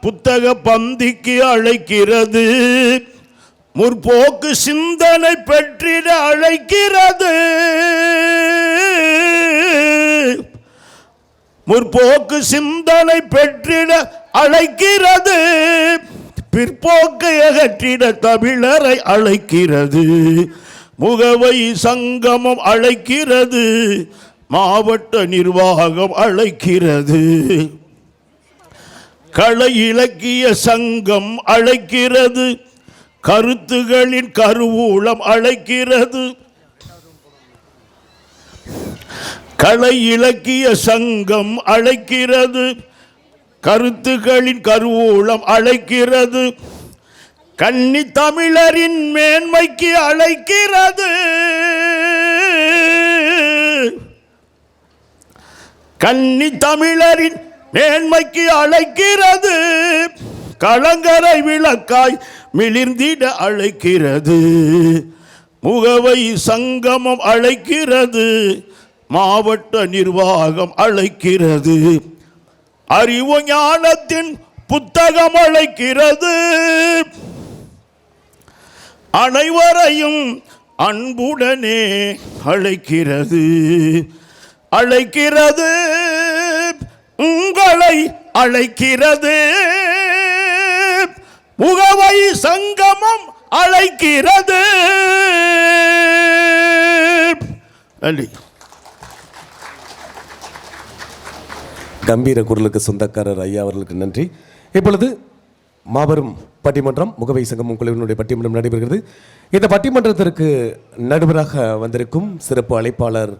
புத்தக பந்திக்கு அழைக்கிறது. முற்போக்கு சிந்தனை பெற்றிட அழைக்கிறது. முற்போக்கு சிந்தனை பெற்றிட அழைக்கிறது. பிற்போக்கு அகற்றிட தமிழரை அழைக்கிறது. முகவை சங்கமம் அழைக்கிறது. மாவட்ட நிர்வாகம் அழைக்கிறது. கலை இலக்கிய சங்கம் அழைக்கிறது. கருத்துகளின் கருவூலம் அழைக்கிறது. கலை இலக்கிய சங்கம் அழைக்கிறது. கருத்துகளின் கருவூலம் அழைக்கிறது. கன்னி தமிழரின் மேன்மைக்கு அழைக்கிறது. கன்னி தமிழரின் மேன்மைக்கு அழைக்கிறது. கலங்கரை விளக்காய் மிளிர்ந்திட அழைக்கிறது. முகவை சங்கமம் அழைக்கிறது. மாவட்ட நிர்வாகம் அழைக்கிறது. அறிவு ஞானத்தின் புத்தகம் அழைக்கிறது. அனைவரையும் அன்புடனே அழைக்கிறது. அழைக்கிறது. உங்களை அழைக்கிறது. முகவை சங்கமம் அழைக்கிறது. நன்றி. கம்பீர குரலுக்கு சொந்தக்காரர் ஐயா அவர்களுக்கு நன்றி. இப்பொழுது மாபெரும் பட்டிமன்றம் முகவை சங்கமும் குழுவினுடைய பட்டிமன்றம் நடைபெறுகிறது. இந்த பட்டிமன்றத்திற்கு நடுவராக வந்திருக்கும் சிறப்பு அழைப்பாளர்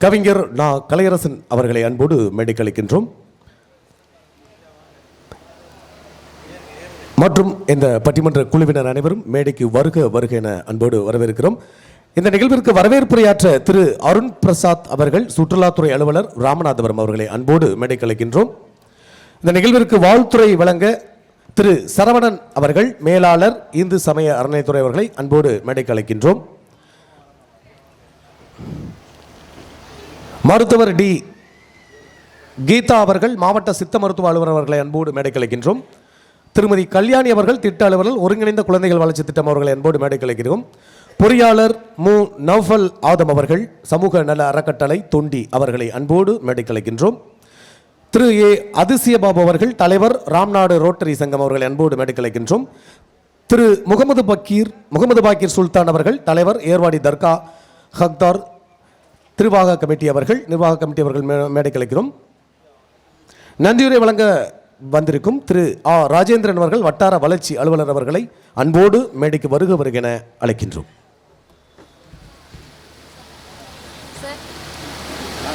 கவிஞர் நா கலையரசன் அவர்களை அன்போடு மேடைக்களிக்கின்றோம் மற்றும் இந்த பட்டிமன்ற குழுவினர் அனைவரும் மேடைக்கு வருக வருக என அன்போடு வரவேற்கிறோம். இந்த நிகழ்விற்கு வரவேற்புரையாற்ற திரு அருண் பிரசாத் அவர்கள் சுற்றுலாத்துறை அலுவலர் ராமநாதபுரம் அவர்களை அன்போடு மேடைக்கலைக்கின்றோம் இந்த நிகழ்விற்கு வாழ்த்துறை வழங்க திரு சரவணன் அவர்கள் மேலாளர் இந்து சமய அறநிலைத்துறை அவர்களை அன்போடு மேடைக்கு அழைக்கின்றோம். மருத்துவர் டி. கீதா அவர்கள் மாவட்ட சித்த மருத்துவ அலுவலர் அவர்களை அன்போடு மேடைக்கு திருமதி கல்யாணி அவர்கள் திட்ட அலுவலர் ஒருங்கிணைந்த குழந்தைகள் வளர்ச்சி திட்டம் அவர்களை அன்போடு மேடைக்கு பொறியாளர் மு. நௌஃபல் ஆதம் அவர்கள் சமூக நல அறக்கட்டளை தொண்டி அவர்களை அன்போடு மேடைக்கு திரு. ஏ. அதிசயபாபு அவர்கள் தலைவர் ராம்நாடு ரோட்டரி சங்கம் அவர்களை அன்போடு மேடைக்கு திரு. முகமது பக்கீர் முகமது பாக்கீர் சுல்தான் அவர்கள் தலைவர் ஏர்வாடி தர்கா ஹக்தார் திருவாக கமிட்டி அவர்கள் நிர்வாக கமிட்டி அவர்கள் மே- கலைக்கிறோம். நன்றியுரை வழங்க வந்திருக்கும் திரு ஆ. ராஜேந்திரன் அவர்கள் வட்டார வளர்ச்சி அலுவலர் அவர்களை அன்போடு மேடைக்கு வருக வருகென அழைக்கின்றோம்.